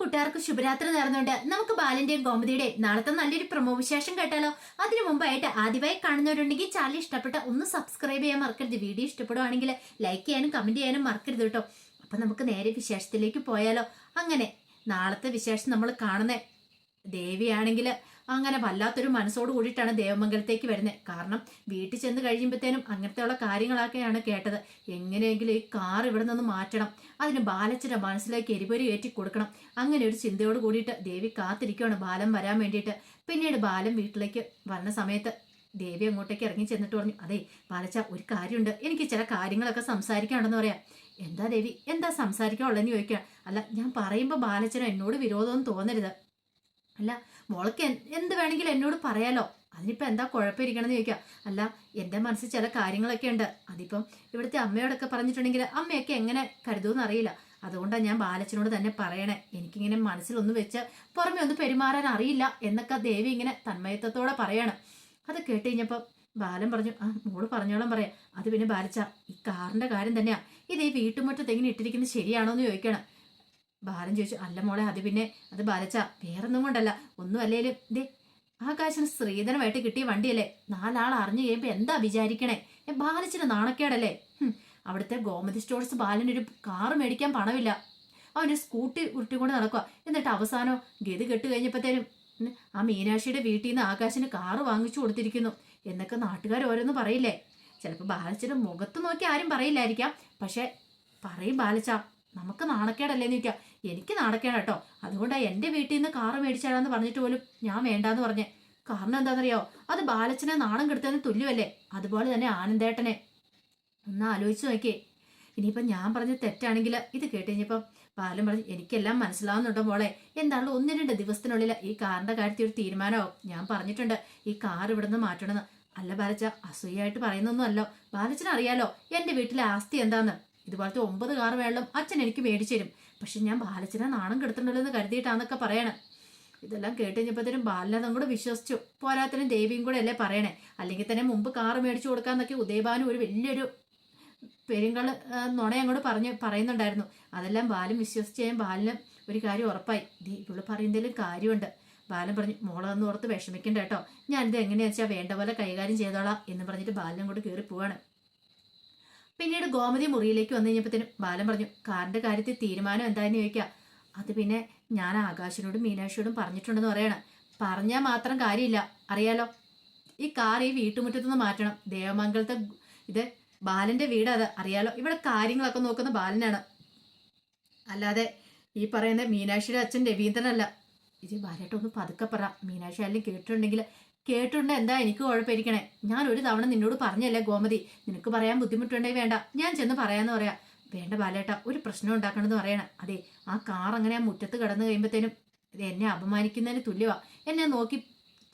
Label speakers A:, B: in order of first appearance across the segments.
A: കൂട്ടുകാർക്ക് ശുഭരാത്രി നേർന്നുകൊണ്ട് നമുക്ക് ബാലന്റെയും ഗോമതിയുടെ നാളത്തെ നല്ലൊരു പ്രമോ വിശേഷം കേട്ടാലോ? അതിനു മുമ്പായിട്ട് ആദ്യമായി കാണുന്നവരുണ്ടെങ്കിൽ ചാനൽ ഇഷ്ടപ്പെട്ട ഒന്ന് സബ്സ്ക്രൈബ് ചെയ്യാൻ മറക്കരുത്. വീഡിയോ ഇഷ്ടപ്പെടുവാണെങ്കിൽ ലൈക്ക് ചെയ്യാനും കമന്റ് ചെയ്യാനും മറക്കരുത് കേട്ടോ. അപ്പൊ നമുക്ക് നേരെ വിശേഷത്തിലേക്ക് പോയാലോ? അങ്ങനെ നാളത്തെ വിശേഷം നമ്മൾ കാണുന്ന ദേവിയാണെങ്കിൽ അങ്ങനെ വല്ലാത്തൊരു മനസ്സോട് കൂടിയിട്ടാണ് ദേവമംഗലത്തേക്ക് വരുന്നത് കാരണം വീട്ടിൽ ചെന്ന് കഴിയുമ്പോഴത്തേനും അങ്ങനത്തെയുള്ള കാര്യങ്ങളൊക്കെയാണ് കേട്ടത്. എങ്ങനെയെങ്കിലും ഈ കാർ ഇവിടെ നിന്ന് മാറ്റണം. അതിന് ബാലച്ചന്റെ മനസ്സിലേക്ക് എരിപൊരി കയറ്റി കൊടുക്കണം. അങ്ങനെ ഒരു ചിന്തയോട് കൂടിയിട്ട് ദേവി കാത്തിരിക്കുകയാണ് ബാലം വരാൻ വേണ്ടിയിട്ട്. പിന്നീട് ബാലം വീട്ടിലേക്ക് വന്ന സമയത്ത് ദേവി അങ്ങോട്ടേക്ക് ഇറങ്ങി ചെന്നിട്ട് പറഞ്ഞു അതെ ബാലച്ച ഒരു കാര്യമുണ്ട്. എനിക്ക് ചില കാര്യങ്ങളൊക്കെ സംസാരിക്കാനുണ്ടെന്ന് പറയാം. എന്താ ദേവി? എന്താ സംസാരിക്കാനുള്ളതെന്ന് ചോദിക്കുക. അല്ല ഞാൻ പറയുമ്പോൾ ബാലച്ചന് എന്നോട് വിരോധമൊന്നും തോന്നരുത്. അല്ല മോൾക്ക് എന്ത് വേണമെങ്കിലും എന്നോട് പറയാലോ. അതിനിപ്പോൾ എന്താ കുഴപ്പമിരിക്കണമെന്ന് ചോദിക്കാം. അല്ല എന്റെ മനസ്സിൽ ചില കാര്യങ്ങളൊക്കെ ഉണ്ട്. അതിപ്പം ഇവിടുത്തെ അമ്മയോടൊക്കെ പറഞ്ഞിട്ടുണ്ടെങ്കിൽ അമ്മയൊക്കെ എങ്ങനെ കരുതുമെന്ന് അറിയില്ല. അതുകൊണ്ടാണ് ഞാൻ ബാലച്ചനോട് തന്നെ പറയണേ. എനിക്കിങ്ങനെ മനസ്സിലൊന്ന് വെച്ച് പുറമേ ഒന്ന് പെരുമാറാൻ അറിയില്ല എന്നൊക്കെ ദേവി ഇങ്ങനെ തന്മയത്വത്തോടെ പറയാണ്. അത് കേട്ട് കഴിഞ്ഞപ്പോൾ ബാലൻ പറഞ്ഞു ആ മോൾ പറഞ്ഞോളം പറയാം. അത് പിന്നെ ബാലച്ച ഈ കാറിന്റെ കാര്യം തന്നെയാ. ഇത് ഈ വീട്ടുമുറ്റത്ത് എങ്ങനെ ഇട്ടിരിക്കുന്നത് ശരിയാണോ എന്ന് ചോദിക്കണം. ബാലൻ ചോദിച്ചു അല്ല മോളെ അത് പിന്നെ അത് ബാലച്ച വേറൊന്നും കൊണ്ടല്ല. ഒന്നും അല്ലേലും ദേ ആകാശന് സ്ത്രീധനമായിട്ട് കിട്ടിയ വണ്ടിയല്ലേ? നാലാൾ അറിഞ്ഞു കഴിയുമ്പോൾ എന്താ വിചാരിക്കണേ? ഏ, ബാലച്ചിന് നാണക്കേടല്ലേ? അവിടുത്തെ ഗോമതി സ്റ്റോഴ്സ് ബാലനൊരു കാറ് മേടിക്കാൻ പണമില്ല. അവന് സ്കൂട്ടി ഉരുട്ടിക്കൊണ്ട് നടക്കുക എന്നിട്ട് അവസാനം ഗതി കെട്ട് കഴിഞ്ഞപ്പോഴത്തേനും ആ മീനാക്ഷിയുടെ വീട്ടിൽ നിന്ന് ആകാശിന് കാറ് വാങ്ങിച്ചു കൊടുത്തിരിക്കുന്നു. എന്നൊക്കെ നാട്ടുകാർ ഓരോന്ന് പറയില്ലേ? ചിലപ്പോൾ ബാലച്ചിന് മുഖത്ത് നോക്കി ആരും പറയില്ലായിരിക്കാം. പക്ഷേ പറയും ബാലച്ച നമുക്ക് നാണക്കേടല്ലേ നിൽക്കാം എനിക്ക് നാണക്കേട് കേട്ടോ അതുകൊണ്ടാണ് എന്റെ വീട്ടിൽ നിന്ന് കാറ് മേടിച്ചാലാന്ന് പറഞ്ഞിട്ട് പോലും ഞാൻ വേണ്ടാന്ന് പറഞ്ഞേ. കാരണം എന്താണെന്നറിയോ അത് ബാലച്ചനെ നാണം കെടുത്തതിന് തുല്യമല്ലേ? അതുപോലെ തന്നെ ആനന്ദേട്ടനെ. ഒന്ന് ആലോചിച്ച് നോക്കിയേ. ഇനിയിപ്പം ഞാൻ പറഞ്ഞ തെറ്റാണെങ്കിൽ ഇത് കേട്ട് കഴിഞ്ഞപ്പം ബാലൻ പറഞ്ഞു എനിക്കെല്ലാം മനസ്സിലാവുന്നുണ്ടോ മോളെ? എന്താണല്ലോ ഒന്ന് രണ്ട് ദിവസത്തിനുള്ളിൽ ഈ കാറിന്റെ കാര്യത്തിൽ ഒരു തീരുമാനമാവും. ഞാൻ പറഞ്ഞിട്ടുണ്ട് ഈ കാർ ഇവിടുന്ന് മാറ്റണമെന്ന്. അല്ല ബാലച്ച അസൂയായിട്ട് പറയുന്നൊന്നുമല്ലോ. അല്ലോ അറിയാലോ എന്റെ വീട്ടിലെ ആസ്തി എന്താന്ന്? ഇതുപോലത്തെ ഒമ്പത് കാർ വേണം അച്ഛൻ എനിക്ക് മേടിച്ചു തരും. പക്ഷെ ഞാൻ ബാലച്ചനെ നാണം കെടുത്തുണ്ടല്ലോ എന്ന് കരുതിയിട്ടാന്നൊക്കെ പറയണേ. ഇതെല്ലാം കേട്ട് കഴിഞ്ഞപ്പോഴത്തേനും ബാലനതും കൂടെ വിശ്വസിച്ചു. പോരാത്തനും ദേവിയും കൂടെ അല്ലേ പറയണേ? അല്ലെങ്കിൽ തന്നെ മുമ്പ് കാറ് മേടിച്ചു കൊടുക്കാന്നൊക്കെ ഉദയഭാനു ഒരു വലിയൊരു പെരുങ്കൾ നുണ അങ്ങോട്ട് പറഞ്ഞ് പറയുന്നുണ്ടായിരുന്നു. അതെല്ലാം ബാലൻ വിശ്വസിച്ച് ഞാൻ ബാലിന് ഒരു കാര്യം ഉറപ്പായി. ഇവിടെ പറയുന്നതിലും കാര്യമുണ്ട്. ബാലൻ പറഞ്ഞു മോളെന്ന് ഓർത്ത് വിഷമിക്കണ്ട കേട്ടോ. ഞാനിത് എങ്ങനെയാ വെച്ചാൽ വേണ്ട പോലെ കൈകാര്യം ചെയ്തോളാം എന്ന് പറഞ്ഞിട്ട് ബാലൻ കൂടെ കയറി പോവാണ് പിന്നീട് ഗോമതി മുറിയിലേക്ക് വന്നു കഴിഞ്ഞപ്പോഴത്തേനും ബാലൻ പറഞ്ഞു കാറിന്റെ കാര്യത്തിൽ തീരുമാനം എന്താന്ന് ചോദിക്കാം. അത് പിന്നെ ഞാൻ ആകാശിനോടും മീനാക്ഷിയോടും പറഞ്ഞിട്ടുണ്ടെന്ന് പറയണം. പറഞ്ഞാൽ മാത്രം കാര്യമില്ല. അറിയാലോ? ഈ കാർ ഈ വീട്ടുമുറ്റത്തുനിന്ന് മാറ്റണം. ദേവമംഗലത്തെ ഇത് ബാലന്റെ വീട് അത്. അറിയാലോ? ഇവിടെ കാര്യങ്ങളൊക്കെ നോക്കുന്ന ബാലനാണ്. അല്ലാതെ ഈ പറയുന്ന മീനാക്ഷിയുടെ അച്ഛൻ രവീന്ദ്രനല്ല. ഇത് ബാലേട്ടൊന്ന് പതുക്കെ പറ. മീനാക്ഷി ആരെങ്കിലും കേട്ടിട്ടുണ്ടെങ്കിൽ കേട്ടിട്ടുണ്ട്. എന്താ എനിക്ക് കുഴപ്പമിരിക്കണേ? ഞാൻ ഒരു തവണ നിന്നോട് പറഞ്ഞല്ലേ ഗോമതി നിനക്ക് പറയാൻ ബുദ്ധിമുട്ടുണ്ടെങ്കിൽ വേണ്ട. ഞാൻ ചെന്ന് പറയാന്ന് പറയാ. വേണ്ട ബാലേട്ട ഒരു പ്രശ്നം ഉണ്ടാക്കണമെന്ന് പറയണം. അതെ ആ കാർ അങ്ങനെ ആ മുറ്റത്ത് കിടന്നു കഴിയുമ്പോഴത്തേനും എന്നെ അപമാനിക്കുന്നതിന് തുല്യവാ. എന്നെ നോക്കി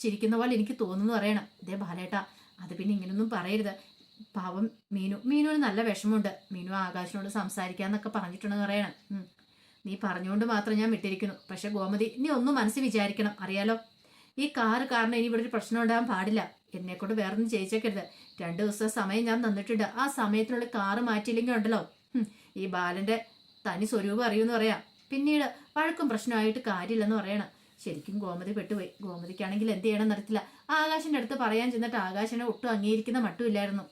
A: ചിരിക്കുന്ന പോലെ എനിക്ക് തോന്നുന്നു പറയണം. ഇതേ ബാലേട്ട അത് പിന്നെ ഇങ്ങനൊന്നും പറയരുത്. പാവം മീനു. മീനുവിന് നല്ല വിഷമമുണ്ട്. മീനു ആകാശിനോട് സംസാരിക്കാന്നൊക്കെ പറഞ്ഞിട്ടുണ്ടെന്ന് പറയണം. നീ പറഞ്ഞുകൊണ്ട് മാത്രം ഞാൻ വിട്ടിരിക്കുന്നു. പക്ഷെ ഗോമതി നീ ഒന്നും മനസ്സിൽ വിചാരിക്കണം. അറിയാലോ? ഈ കാറ് കാരണം ഇനി ഇവിടെ ഒരു പ്രശ്നം ഉണ്ടാകാൻ പാടില്ല. എന്നെ കൊണ്ട് വേറൊന്നും ചെയ്യിച്ചേക്കരുത്. രണ്ട് ദിവസം സമയം ഞാൻ തന്നിട്ടുണ്ട്. ആ സമയത്തിനുള്ളിൽ കാറ് മാറ്റിയില്ലെങ്കിൽ ഉണ്ടല്ലോ. ഈ ബാലന്റെ തനി സ്വരൂപം അറിയുമെന്ന് പറയാം. പിന്നീട് വഴക്കും പ്രശ്നമായിട്ട് കാര്യമില്ലെന്ന് പറയണം. ശരിക്കും ഗോമതി പെട്ടുപോയി. ഗോമതിക്കാണെങ്കിൽ എന്ത് ചെയ്യണം നടത്തില്ല ആകാശിന്റെ അടുത്ത് പറയാൻ ചെന്നിട്ട് ആകാശനെ ഒട്ടും അംഗീകരിക്കുന്ന മട്ടുമില്ലായിരുന്നു.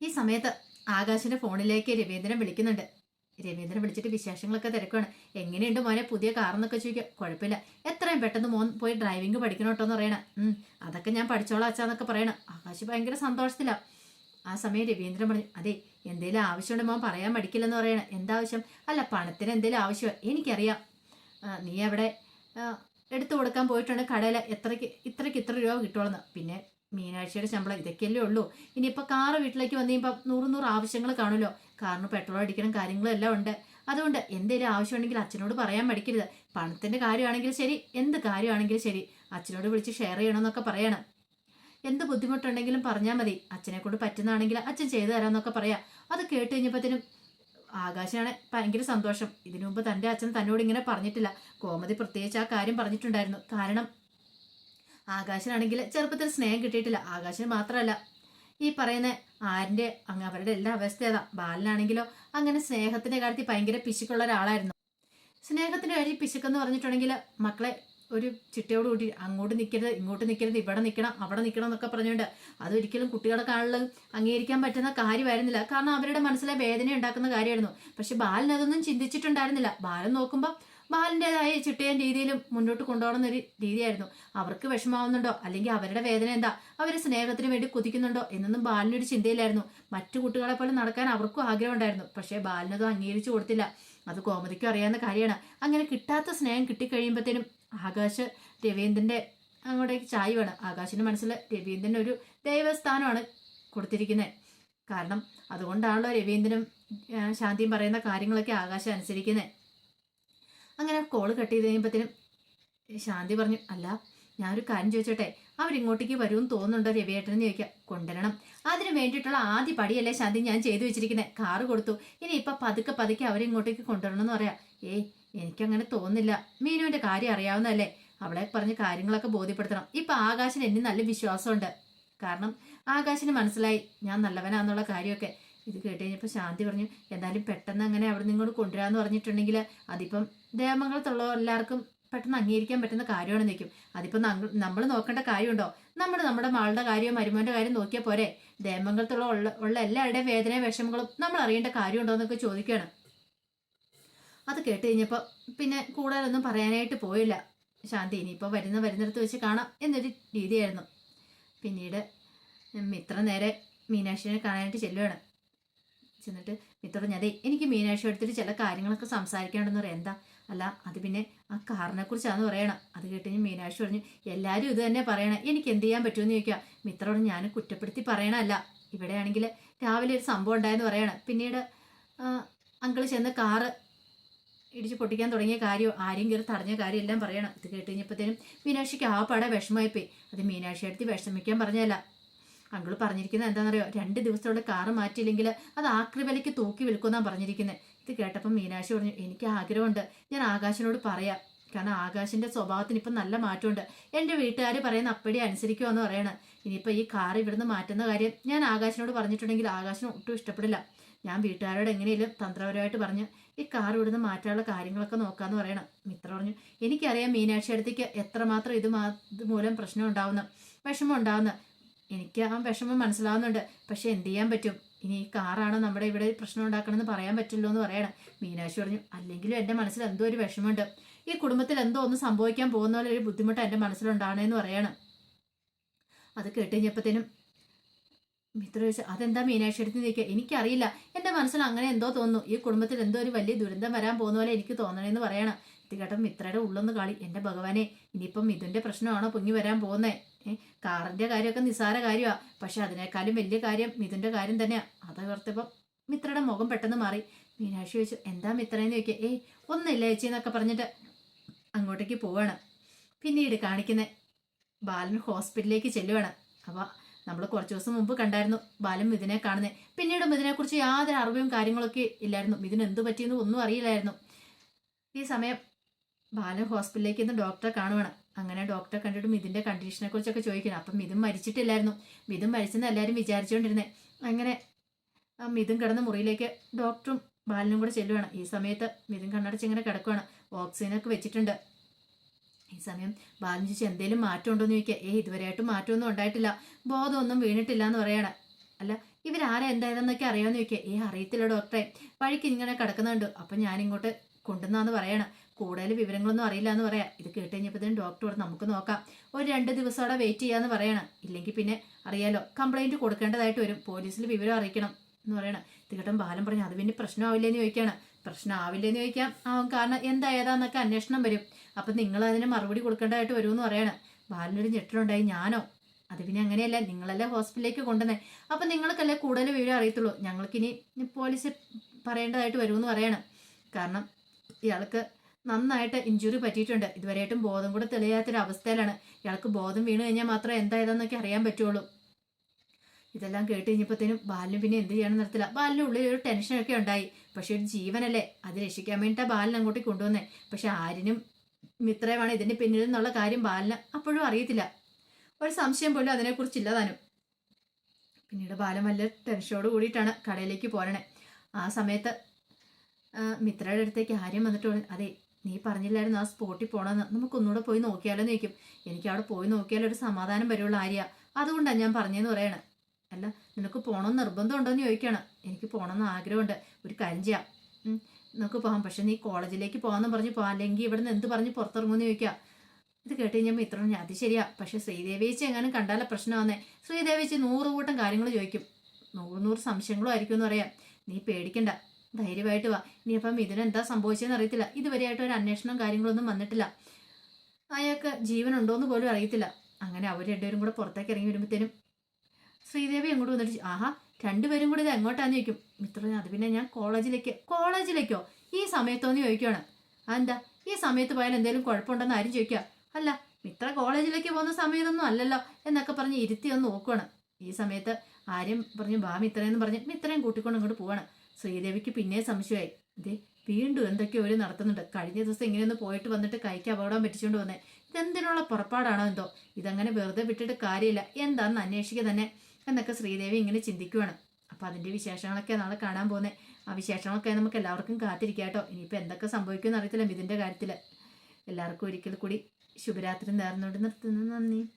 A: ഈ സമയത്ത് ആകാശിന്റെ ഫോണിലേക്ക് രവീന്ദ്രൻ വിളിക്കുന്നുണ്ട്. രവീന്ദ്രൻ വിളിച്ചിട്ട് വിശേഷങ്ങളൊക്കെ തിരക്കുവാണ്. എങ്ങനെയുണ്ട് മോനെ? പുതിയ കാറെന്നൊക്കെ ചോദിക്കുക കുഴപ്പമില്ല. എത്രയും പെട്ടെന്ന് മോൻ പോയി ഡ്രൈവിംഗ് പഠിക്കണം കേട്ടോ എന്ന് പറയണം അതൊക്കെ ഞാൻ പഠിച്ചോളാം അച്ഛാന്നൊക്കെ പറയണം. ആകാശ് ഭയങ്കര സന്തോഷത്തിലാണ് ആ സമയം രവീന്ദ്രൻ പറഞ്ഞു അതെ എന്തെങ്കിലും ആവശ്യമുണ്ട് മോൻ പറയാൻ മടിക്കില്ലെന്ന് പറയണം. എന്താവശ്യം അല്ല പണത്തിന് എന്തെങ്കിലും ആവശ്യം എനിക്കറിയാം. നീ അവിടെ എടുത്തു കൊടുക്കാൻ പോയിട്ടുണ്ട് കടയിൽ എത്രയ്ക്ക് ഇത്രയ്ക്ക് ഇത്ര രൂപ കിട്ടുമെന്ന് പിന്നെ മീനാഴ്ചയുടെ ശമ്പളം ഇതൊക്കെയല്ലേ ഉള്ളൂ. ഇനിയിപ്പോൾ കാറ് വീട്ടിലേക്ക് വന്നു കഴിയുമ്പോൾ നൂറ് നൂറ് ആവശ്യങ്ങൾ കാണുമല്ലോ. കാറിന് പെട്രോൾ അടിക്കണം കാര്യങ്ങളും എല്ലാം ഉണ്ട്. അതുകൊണ്ട് എന്തെങ്കിലും ആവശ്യമുണ്ടെങ്കിൽ അച്ഛനോട് പറയാൻ മടിക്കരുത്. പണത്തിന്റെ കാര്യമാണെങ്കിലും ശരി എന്ത് കാര്യമാണെങ്കിലും ശരി. അച്ഛനോട് വിളിച്ച് ഷെയർ ചെയ്യണമെന്നൊക്കെ പറയണം. എന്ത് ബുദ്ധിമുട്ടുണ്ടെങ്കിലും പറഞ്ഞാൽ മതി. അച്ഛനെ കൊണ്ട് പറ്റുന്നതാണെങ്കിൽ അച്ഛൻ ചെയ്തു തരാമെന്നൊക്കെ പറയാം. അത് കേട്ട് കഴിഞ്ഞപ്പോഴത്തേനും ആകാശാണ് ഭയങ്കര സന്തോഷം. ഇതിനു മുമ്പ് തന്റെ അച്ഛൻ തന്നോട് ഇങ്ങനെ പറഞ്ഞിട്ടില്ല. കോമതി പ്രത്യേകിച്ച് ആ കാര്യം പറഞ്ഞിട്ടുണ്ടായിരുന്നു. കാരണം ആകാശനാണെങ്കിൽ ചെറുപ്പത്തിൽ സ്നേഹം കിട്ടിയിട്ടില്ല. ആകാശന് മാത്രമല്ല. ഈ പറയുന്ന ആരിന്റെ അങ്ങ് അവരുടെ എല്ലാ അവസ്ഥ ഏതാ ബാലനാണെങ്കിലോ അങ്ങനെ സ്നേഹത്തിന്റെ കാര്യത്തിൽ ഭയങ്കര പിശുക്കുള്ള ഒരാളായിരുന്നു. സ്നേഹത്തിന്റെ വഴി പിശുക്കെന്ന് പറഞ്ഞിട്ടുണ്ടെങ്കിൽ മക്കളെ ഒരു ചിട്ടയോട് കൂടി അങ്ങോട്ട് നിൽക്കരുത് ഇങ്ങോട്ട് നിൽക്കരുത് ഇവിടെ നിൽക്കണം അവിടെ നിൽക്കണം എന്നൊക്കെ പറഞ്ഞുകൊണ്ട് അതൊരിക്കലും കുട്ടികളെ കാണുള്ളത് അംഗീകരിക്കാൻ പറ്റുന്ന കാര്യമായിരുന്നില്ല. കാരണം അവരുടെ മനസ്സിലെ വേദന ഉണ്ടാക്കുന്ന കാര്യമായിരുന്നു. പക്ഷെ ബാലൻ അതൊന്നും ചിന്തിച്ചിട്ടുണ്ടായിരുന്നില്ല. ബാലൻ നോക്കുമ്പോൾ ബാലന്റെതായ ചിട്ടയും രീതിയിലും മുന്നോട്ട് കൊണ്ടുപോകണം ഒരു രീതിയായിരുന്നു. അവർക്ക് വിഷമാവുന്നുണ്ടോ അല്ലെങ്കിൽ അവരുടെ വേദന എന്താ? അവർ സ്നേഹത്തിന് വേണ്ടി കുതിക്കുന്നുണ്ടോ? എന്നൊന്നും ബാലിനൊരു ചിന്തയിലായിരുന്നു മറ്റു കുട്ടികളെ പോലെ നടക്കാൻ അവർക്കും ആഗ്രഹം ഉണ്ടായിരുന്നു പക്ഷേ ബാലിനത് അംഗീകരിച്ചു കൊടുത്തില്ല. അത് കോമതിക്കും അറിയാവുന്ന കാര്യമാണ്. അങ്ങനെ കിട്ടാത്ത സ്നേഹം കിട്ടിക്കഴിയുമ്പോഴത്തേനും ആകാശ് രവീന്ദ്രന്റെ അങ്ങോട്ടേക്ക് ചായുവാണ് ആകാശിന്റെ മനസ്സിൽ രവീന്ദ്രൻ ഒരു ദൈവസ്ഥാനമാണ് കൊടുത്തിരിക്കുന്നത്. കാരണം അതുകൊണ്ടാണല്ലോ രവീന്ദ്രനും ശാന്തിയും പറയുന്ന കാര്യങ്ങളൊക്കെ ആകാശം അനുസരിക്കുന്നത്. അങ്ങനെ കോൾ കട്ട് ചെയ്ത് കഴിയുമ്പോഴത്തേനും ശാന്തി പറഞ്ഞു അല്ല ഞാനൊരു കാര്യം ചോദിച്ചോട്ടെ? അവരിങ്ങോട്ടേക്ക് വരുമെന്ന് തോന്നുന്നുണ്ടോ രവിയേട്ടനെന്ന് ചോദിക്കാം കൊണ്ടുവരണം. അതിന് വേണ്ടിയിട്ടുള്ള ആദ്യ പടിയല്ലേ ശാന്തി ഞാൻ ചെയ്തു വെച്ചിരിക്കുന്നത് കാറ് കൊടുത്തു. ഇനി ഇപ്പം പതുക്കെ പതുക്കെ അവരിങ്ങോട്ടേക്ക് കൊണ്ടുവരണം എന്ന് പറയാം. ഏയ് എനിക്കങ്ങനെ തോന്നുന്നില്ല. മീനുവിന്റെ കാര്യം അറിയാവുന്നതല്ലേ? അവളെ പറഞ്ഞ് കാര്യങ്ങളൊക്കെ ബോധ്യപ്പെടുത്തണം. ഇപ്പം ആകാശിന് എന്നെ നല്ല വിശ്വാസമുണ്ട്. കാരണം ആകാശിന് മനസ്സിലായി. ഞാൻ നല്ലവനാന്നുള്ള കാര്യമൊക്കെ. ഇത് കേട്ട് കഴിഞ്ഞപ്പോൾ ശാന്തി പറഞ്ഞു എന്തായാലും പെട്ടെന്ന് അങ്ങനെ അവിടെ നിങ്ങോട്ട് കൊണ്ടുവരാമെന്ന് പറഞ്ഞിട്ടുണ്ടെങ്കിൽ അതിപ്പം ദേവമംഗലത്തുള്ള എല്ലാവർക്കും പെട്ടെന്ന് അംഗീകരിക്കാൻ പറ്റുന്ന കാര്യമാണ് നിൽക്കും അതിപ്പോൾ നമ്മൾ നോക്കേണ്ട കാര്യമുണ്ടോ? നമ്മൾ നമ്മുടെ മകളുടെ കാര്യവും മരുമോന്റെ കാര്യം നോക്കിയാൽ പോരെ. ദേവമംഗലത്തുള്ള ഉള്ള ഉള്ള എല്ലാവരുടെയും വേദനയും വിഷമങ്ങളും നമ്മൾ അറിയേണ്ട കാര്യമുണ്ടോ എന്നൊക്കെ ചോദിക്കുകയാണ് അത് കേട്ട് കഴിഞ്ഞപ്പോൾ പിന്നെ കൂടുതലൊന്നും പറയാനായിട്ട് പോയില്ല. ശാന്തി ഇനിയിപ്പോൾ വരുന്ന വരുന്നിടത്ത് വെച്ച് കാണാം എന്നൊരു രീതിയായിരുന്നു. പിന്നീട് ഇത്ര നേരെ മീനാക്ഷിനെ കാണാനായിട്ട് ചെല്ലുകയാണ് ചെന്നിട്ട് മിത്ര ഞാൻ "ദേ, എനിക്ക് മീനാക്ഷി എടുത്തിട്ട് ചില കാര്യങ്ങളൊക്കെ സംസാരിക്കാണ്ടെന്ന് പറയാം. എന്താ? അല്ല അത് പിന്നെ ആ കാറിനെ കുറിച്ചാണെന്ന് പറയണം. അത് കേട്ട് ഞാൻ മീനാക്ഷി പറഞ്ഞു എല്ലാവരും ഇത് തന്നെ പറയണം. എനിക്ക് എന്ത് ചെയ്യാൻ പറ്റുമെന്ന് ചോദിക്കുക. മിത്രോട് ഞാൻ കുറ്റപ്പെടുത്തി പറയണമല്ല ഇവിടെയാണെങ്കിൽ രാവിലെ ഒരു സംഭവം ഉണ്ടായെന്ന് പറയണം. പിന്നീട് അങ്കിൾ ചെന്ന് കാറ് ഇടിച്ച് പൊട്ടിക്കാൻ തുടങ്ങിയ കാര്യം ആരെയും കയറി തടഞ്ഞ കാര്യം എല്ലാം പറയണം. ഇത് കേട്ട് കഴിഞ്ഞപ്പോഴത്തേനും മീനാക്ഷിക്ക് ആ പട വിഷമമായിപ്പോയി. അത് മീനാക്ഷി എടുത്ത് വിഷമിക്കാൻ പറഞ്ഞല്ല അങ്കിൾ പറഞ്ഞിരിക്കുന്നത് എന്താണെന്നറിയോ? രണ്ട് ദിവസത്തോടെ കാറ് മാറ്റിയില്ലെങ്കിൽ അത് ആക്രി വിലയ്ക്ക് തൂക്കി വിൽക്കുമെന്നാണ് പറഞ്ഞിരിക്കുന്നത് ഇത് കേട്ടപ്പോൾ മീനാക്ഷി പറഞ്ഞു എനിക്ക് ആഗ്രഹമുണ്ട്. ഞാൻ ആകാശിനോട് പറയാം. കാരണം ആകാശിന്റെ സ്വഭാവത്തിന് ഇപ്പം നല്ല മാറ്റമുണ്ട്. എന്റെ വീട്ടുകാർ പറയുന്ന അപ്പടി അനുസരിക്കുമെന്ന് പറയണം. ഇനിയിപ്പോൾ ഈ കാർ ഇവിടുന്ന് മാറ്റുന്ന കാര്യം ഞാൻ ആകാശിനോട് പറഞ്ഞിട്ടുണ്ടെങ്കിൽ ആകാശിന് ഒട്ടും ഇഷ്ടപ്പെടില്ല. ഞാൻ വീട്ടുകാരോട് എങ്ങനെയും തന്ത്രപരമായിട്ട് പറഞ്ഞു ഈ കാർ ഇവിടുന്ന് മാറ്റാനുള്ള കാര്യങ്ങളൊക്കെ നോക്കാമെന്ന് പറയണം. മിത്ര പറഞ്ഞു എനിക്കറിയാം മീനാക്ഷി അടുത്തേക്ക് എത്രമാത്രം ഇത് മാ മൂലം പ്രശ്നം ഉണ്ടാവുന്ന വിഷമം ഉണ്ടാവുന്ന എനിക്ക് ആ വിഷമം മനസ്സിലാവുന്നുണ്ട്. പക്ഷെ എന്ത് ചെയ്യാൻ പറ്റും? ഇനി ഈ കാറാണോ നമ്മുടെ ഇവിടെ പ്രശ്നം ഉണ്ടാക്കണമെന്ന് പറയാൻ പറ്റില്ലോ എന്ന് പറയണം. മീനാക്ഷി പറഞ്ഞു അല്ലെങ്കിലും എന്റെ മനസ്സിൽ എന്തോ ഒരു വിഷമമുണ്ട്. ഈ കുടുംബത്തിൽ എന്തോ ഒന്ന് സംഭവിക്കാൻ പോകുന്ന പോലെ ഒരു ബുദ്ധിമുട്ട് എന്റെ മനസ്സിലുണ്ടാണെന്ന് പറയണം. അത് കേട്ട് കഴിഞ്ഞപ്പോഴത്തേനും മിത്ര ചോദിച്ചു അതെന്താ മീനാക്ഷി എടുത്ത് നിൽക്കുക എനിക്കറിയില്ല. എന്റെ മനസ്സിൽ അങ്ങനെ എന്തോ തോന്നുന്നു. ഈ കുടുംബത്തിൽ എന്തോ ഒരു വലിയ ദുരന്തം വരാൻ പോകുന്ന പോലെ എനിക്ക് തോന്നണേന്ന് പറയണം. ഇത് കേട്ട മിത്രയുടെ ഉള്ളൊന്ന് കളി എന്റെ ഭഗവാനെ ഇനിയിപ്പം ഇതിന്റെ പ്രശ്നമാണോ പൊങ്ങി വരാൻ പോകുന്നേ? ഏ കാറിന്റെ കാര്യമൊക്കെ നിസ്സാര കാര്യമാണ് പക്ഷെ അതിനേക്കാളും വലിയ കാര്യം മിഥുന്റെ കാര്യം തന്നെയാണ് അത് ഓർത്തപ്പം മിത്രയുടെ മുഖം പെട്ടെന്ന് മാറി. മീനാക്ഷി ചോദിച്ചു എന്താ മിത്രയെന്ന് ചോദിക്കുക ഏയ് ഒന്നില്ല ചേച്ചി എന്നൊക്കെ പറഞ്ഞിട്ട് അങ്ങോട്ടേക്ക് പോവാണ്. പിന്നീട് കാണിക്കുന്നേ ബാലൻ ഹോസ്പിറ്റലിലേക്ക് ചെല്ലുവാണ്. അപ്പോൾ നമ്മൾ കുറച്ച് ദിവസം മുമ്പ് കണ്ടായിരുന്നു ബാലൻ മിഥുനെ കാണുന്നത് പിന്നീട് മിഥുനെക്കുറിച്ച് യാതൊരു അറിവും കാര്യങ്ങളൊക്കെ ഇല്ലായിരുന്നു. മിഥുന് എന്ത് പറ്റിയെന്ന് ഒന്നും അറിയില്ലായിരുന്നു. ഈ സമയം ബാലൻ ഹോസ്പിറ്റലിലേക്ക് ഇന്ന് ഡോക്ടറെ കാണുവാണ്. അങ്ങനെ ഡോക്ടറെ കണ്ടിട്ട് മിഥുന്റെ കണ്ടീഷനെ കുറിച്ചൊക്കെ ചോദിക്കണം അപ്പം മിഥുൻ മരിച്ചിട്ടില്ലായിരുന്നു. മിഥുൻ മരിച്ചെന്ന് എല്ലാവരും വിചാരിച്ചുകൊണ്ടിരുന്നത് അങ്ങനെ ആ മിഥുൻ കിടന്ന മുറിയിലേക്ക് ഡോക്ടറും ബാലനും കൂടെ ചെല്ലുവാണ്. ഈ സമയത്ത് മിഥുൻ കണ്ണടച്ച് ഇങ്ങനെ കിടക്കുവാണ്. ഓക്സിജനൊക്കെ വെച്ചിട്ടുണ്ട്. ഈ സമയം ബാലൻ ചോദിച്ചു എന്തെങ്കിലും മാറ്റം ഉണ്ടോ എന്ന് ചോദിക്കുക. ഏ ഇതുവരെയായിട്ടും മാറ്റമൊന്നും ഉണ്ടായിട്ടില്ല. ബോധമൊന്നും വീണിട്ടില്ല എന്ന് പറയാണ്. അല്ല ഇവരാരെ എന്തായതെന്നൊക്കെ അറിയാമെന്ന് ചോദിക്കുക. ഏ അറിയത്തില്ല ഡോക്ടറെ വഴിക്ക് ഇങ്ങനെ കിടക്കുന്നുണ്ട്. അപ്പം ഞാനിങ്ങോട്ട് കൊണ്ടുവന്നാന്ന് പറയണം. കൂടുതൽ വിവരങ്ങളൊന്നും അറിയില്ല എന്ന് പറയാം. ഇത് കേട്ട് കഴിഞ്ഞപ്പോഴത്തേനും ഡോക്ടർ നമുക്ക് നോക്കാം. ഒരു രണ്ട് ദിവസം അവിടെ വെയിറ്റ് ചെയ്യാന്ന് പറയണം. ഇല്ലെങ്കിൽ പിന്നെ അറിയാലോ കംപ്ലൈന്റ് കൊടുക്കേണ്ടതായിട്ട് വരും. പോലീസിൽ വിവരം അറിയിക്കണം എന്ന് പറയണം. ഇത് ബാലം പറഞ്ഞു അത് പിന്നെ പ്രശ്നമാവില്ലെന്ന് ചോദിക്കുകയാണ്. പ്രശ്നമാവില്ലെന്ന് ചോദിക്കാം. ആവും. കാരണം എന്താ ഏതാന്നൊക്കെ അന്വേഷണം വരും. അപ്പം നിങ്ങൾ അതിന് മറുപടി കൊടുക്കേണ്ടതായിട്ട് വരുമെന്ന് പറയണം. ബാലനൊരു ഞെട്ടലുണ്ടായി. ഞാനോ? അത് പിന്നെ അങ്ങനെയല്ല. നിങ്ങളല്ലേ ഹോസ്പിറ്റലിലേക്ക് കൊണ്ടുവന്നേ. അപ്പം നിങ്ങൾക്കല്ലേ കൂടുതൽ വിവരം അറിയത്തുള്ളൂ. ഞങ്ങൾക്കിനി പോലീസ് പറയേണ്ടതായിട്ട് വരുമെന്ന് പറയണം. കാരണം ഇയാൾക്ക് നന്നായിട്ട് ഇഞ്ചുറി പറ്റിയിട്ടുണ്ട്. ഇതുവരെയായിട്ടും ബോധം കൂടെ തെളിയാത്തൊരവസ്ഥയിലാണ് ഇയാൾക്ക് ബോധം വീണ് കഴിഞ്ഞാൽ മാത്രമേ എന്തായതെന്നൊക്കെ അറിയാൻ പറ്റുള്ളൂ. ഇതെല്ലാം കേട്ട് കഴിഞ്ഞപ്പോഴത്തേനും ബാലിന് പിന്നെ എന്ത് ചെയ്യണം നിർത്തില്ല ബാലിന്റെ ഉള്ളിൽ ഒരു ടെൻഷനൊക്കെ ഉണ്ടായി. പക്ഷെ ഒരു ജീവനല്ലേ? അത് രക്ഷിക്കാൻ വേണ്ടിയിട്ടാണ് ബാലിനെ അങ്ങോട്ട് കൊണ്ടുവന്നേ. പക്ഷെ ആരിനും മിത്രമാണ് ഇതിന്റെ പിന്നിൽ എന്നുള്ള കാര്യം ബാലിന് അപ്പോഴും അറിയത്തില്ല. ഒരു സംശയം പോലും അതിനെക്കുറിച്ചില്ല താനും. പിന്നീട് ബാലൻ വല്ല ടെൻഷനോട് കൂടിയിട്ടാണ് കടയിലേക്ക് പോരണേ. ആ സമയത്ത് മിത്രയുടെ അടുത്തേക്ക് ആര്യം വന്നിട്ട് അതെ നീ പറഞ്ഞില്ലായിരുന്നു ആ സ്പോട്ടിൽ പോണെന്ന്. നമുക്കൊന്നുകൂടെ പോയി നോക്കിയാലോ നിൽക്കും എനിക്ക് അവിടെ പോയി നോക്കിയാലോ ഒരു സമാധാനം വരുള്ള ആര്യ. അതുകൊണ്ടാണ് ഞാൻ പറഞ്ഞതെന്ന് പറയണ. അല്ല നിനക്ക് പോകണമെന്ന് നിർബന്ധമുണ്ടോ എന്ന് ചോദിക്കണം. എനിക്ക് പോകണമെന്ന് ആഗ്രഹമുണ്ട്. ഒരു കാര്യം ചെയ്യാം. നമുക്ക് പോകാം പക്ഷെ നീ കോളേജിലേക്ക് പോകാമെന്ന് പറഞ്ഞ് പോകാം അല്ലെങ്കിൽ ഇവിടെ നിന്ന് എന്ത് പറഞ്ഞ് പുറത്തിറങ്ങുമെന്ന് ചോദിക്കാം. ഇത് കേട്ട് കഴിഞ്ഞാൽ ഞാൻ അത് ശരിയാ. പക്ഷെ ശ്രീദേവിയേച്ചി എങ്ങാനും കണ്ടാലേ പ്രശ്നമാന്നേ. ശ്രീദേവിയേച്ചി നൂറ് കൂട്ടം കാര്യങ്ങൾ ചോദിക്കും. നൂറ് നൂറ് സംശയങ്ങളും ആയിരിക്കും എന്ന് പറയാം. നീ പേടിക്കണ്ട. ധൈര്യമായിട്ട് വാ. ഇനി അപ്പം ഇതിനെന്താ സംഭവിച്ചതെന്ന് അറിയത്തില്ല. ഇതുവരെയായിട്ട് ഒരു അന്വേഷണം കാര്യങ്ങളൊന്നും വന്നിട്ടില്ല. അയാൾക്ക് ജീവനുണ്ടോന്ന് പോലും അറിയത്തില്ല. അങ്ങനെ അവർ രണ്ടുപേരും കൂടെ പുറത്തേക്ക് ഇറങ്ങി വരുമ്പോഴത്തേനും ശ്രീദേവി അങ്ങോട്ട് വന്നിട്ട് ആഹാ രണ്ടുപേരും കൂടി ഇത് എങ്ങോട്ടാന്ന് ചോദിക്കും. മിത്ര അത് പിന്നെ ഞാൻ കോളേജിലേക്ക് കോളേജിലേക്കോ? ഈ സമയത്തോന്ന് ചോദിക്കുകയാണ് അതെന്താ? ഈ സമയത്ത് പോയാൽ എന്തെങ്കിലും കുഴപ്പമുണ്ടെന്ന് ആരും ചോദിക്കുക അല്ല മിത്ര കോളേജിലേക്ക് പോകുന്ന സമയത്തൊന്നും അല്ലല്ലോ എന്നൊക്കെ പറഞ്ഞ് ഇരുത്തി ഒന്ന് നോക്കുകയാണ് ഈ സമയത്ത് ആരും പറഞ്ഞു ബാ മിത്രയെന്ന് പറഞ്ഞ് മിത്രയും കൂട്ടിക്കൊണ്ട് ഇങ്ങോട്ട് പോവാണ്. ശ്രീദേവിക്ക് പിന്നെ സംശയമായി. ഇതേ വീണ്ടും എന്തൊക്കെയോ ഒരു നടത്തുന്നുണ്ട്. കഴിഞ്ഞ ദിവസം ഇങ്ങനെയൊന്ന് പോയിട്ട് വന്നിട്ട് കൈക്ക് അപകടം പറ്റിച്ചുകൊണ്ട് വന്നേ. ഇതെന്തിനുള്ള പുറപ്പാടാണോ എന്തോ? ഇതങ്ങനെ വെറുതെ വിട്ടിട്ട് കാര്യമില്ല. എന്താന്ന് അന്വേഷിക്കുക തന്നെ. എന്നൊക്കെ ശ്രീദേവി ഇങ്ങനെ ചിന്തിക്കുവാണ്. അപ്പൊ അതിന്റെ വിശേഷങ്ങളൊക്കെ നാളെ കാണാൻ പോകുന്നത് ആ വിശേഷങ്ങളൊക്കെ നമുക്ക് എല്ലാവർക്കും കാത്തിരിക്കാം കേട്ടോ. ഇനിയിപ്പോൾ എന്തൊക്കെ സംഭവിക്കുമെന്ന് അറിയത്തില്ല ഇതിന്റെ കാര്യത്തിൽ എല്ലാവർക്കും ഒരിക്കൽ കൂടി ശുഭരാത്രി നേർന്നുകൊണ്ട് നിർത്തുന്നു. നന്ദി.